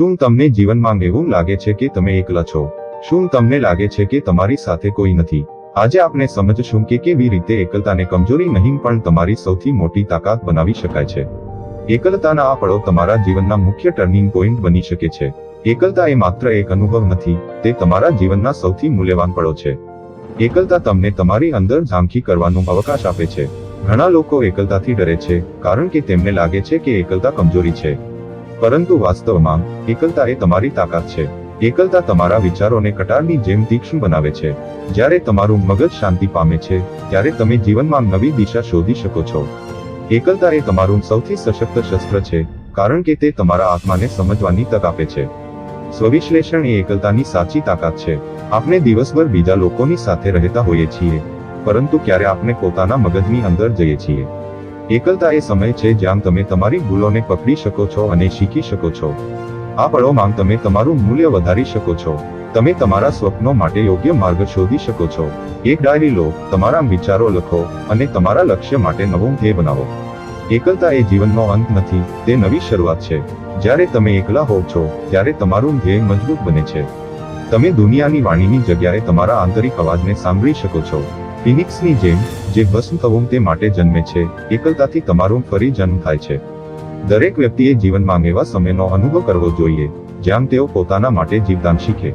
શું તમને જીવનમાં એવું લાગે છે કે તમે એકલા છો? શું તમને લાગે છે કે તમારી સાથે કોઈ નથી? આજે આપણે સમજશું કે કેવી રીતે એકલતાને કમજોરી નહીં પણ તમારી સૌથી મોટી તાકાત બનાવી શકાય છે. એકલતાના આ પળો તમારા જીવનના મુખ્ય ટર્નિંગ પોઈન્ટ બની શકે છે. એકલતા એ માત્ર એક અનુભવ નથી, તે તમારા જીવનના સૌથી મૂલ્યવાન પળો છે. એકલતા તમને તમારી અંદર ઝાંખી કરવાનો અવકાશ આપે છે. ઘણા લોકો એકલતાથી ડરે છે, કારણ કે તેમને લાગે છે કે એકલતા કમજોરી છે. પરંતુ વાસ્તવમાં, એકલતા એ તમારી તાકાત છે. એકલતા તમારા વિચારોને કટારની જેમ તીક્ષ્ણ બનાવે છે. જ્યારે તમારું મગજ શાંતિ પામે છે, ત્યારે તમે જીવનમાં નવી દિશા શોધી શકો છો. એકલતા એ તમારું સૌથી સશક્ત શસ્ત્ર છે, કારણ કે તે તમારા આત્માને સમજવાની તક આપે છે. સ્વવિશ્લેષણ એ એકલતાની સાચી તાકાત છે. આપણે દિવસભર બીજા લોકોની સાથે રહેતા હોઈએ છીએ, પરંતુ ક્યારે આપણે પોતાના મગજની અંદર જઈએ છીએ. એકલતા એ સમય છે જ્યાં તમે તમારી ભૂલોને પકડી શકો છો અને શીખી શકો છો. આ પળોમાં તમે તમારું મૂલ્ય વધારી શકો છો. તમે તમારા સ્વપ્નો માટે યોગ્ય માર્ગ શોધી શકો છો. એક ડાયરી લો, તમારા વિચારો લખો અને તમારા લક્ષ્ય માટે નવું ધ્યેય બનાવો. એકલતા એ જીવનનો અંત નથી, તે નવી શરૂઆત છે. જ્યારે તમે એકલા હોવ છો, ત્યારે તમારું ધ્યેય મજબૂત બને છે. તમે દુનિયાની વાણીની જગ્યાએ તમારા આંતરિક અવાજને સાંભળી શકો છો. ફિનિક્સની જેમ, જે થવું તે માટે જન્મે છે, એકલતાથી તમારું ફરી જન્મ થાય છે. દરેક વ્યક્તિએ જીવનમાં એવા સમયનો અનુભવ કરવો જોઈએ, જ્યાં તેઓ પોતાના માટે જીવદાન શીખે.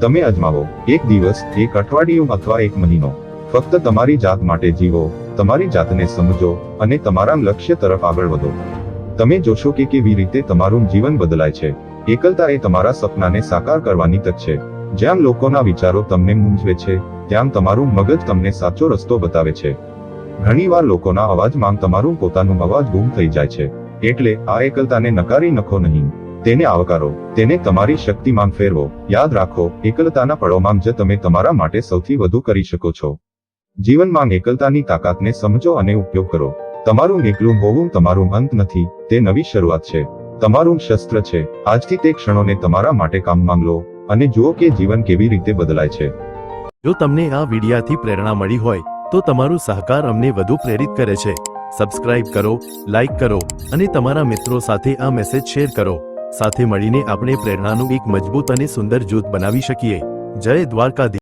તમે અજમાવો, એક દિવસ, એક અઠવાડિયું અથવા એક મહિનો. ફક્ત તમારી જાત માટે જીવો, તમારી જાતને સમજો, અને તમારા લક્ષ્ય તરફ આગળ વધો. તમે જોશો કે કેવી રીતે તમારું જીવન બદલાય છે. એકલતા એ તમારા સપનાને સાકાર કરવાની તક છે. જ્યાં લોકોના વિચારો તમને મૂંઝવે છે, ત્યાં તમારું મગજ તમને સાચો રસ્તો બતાવે છે. ઘણીવાર લોકોના અવાજમાં તમારું પોતાનું અવાજ ગુમ થઈ જાય છે. એટલે આ એકલતાને નકારી નખો નહીં. તેને આવકારો, તેને તમારી શક્તિમાં ફેરવો. યાદ રાખો, એકલતાના પળોમાં જ તમે તમારા માટે સૌથી વધુ કરી શકો છો. જીવનમાં એકલતાની તાકાતને સમજો અને ઉપયોગ કરો. તમારું એકલું હોવું તમારું અંત નથી, તે નવી શરૂઆત છે. તમારું શસ્ત્ર છે. આજથી તે ક્ષણોને તમારા માટે કામમાં લો અને જુઓ કે જીવન કેવી રીતે બદલાય છે. જો તમને આ વિડિયાથી પ્રેરણા મળી હોય, તો તમારું સહકાર અમને વધુ પ્રેરિત કરે છે. સબસ્ક્રાઇબ કરો લાઇક કરો, અને તમારા મિત્રો સાથે આ મેસેજ શેર કરો. સાથે મળીને આપણે પ્રેરણાનું એક મજબૂત અને સુંદર જૂથ બનાવી શકીએ. જય દ્વારકાધીશ.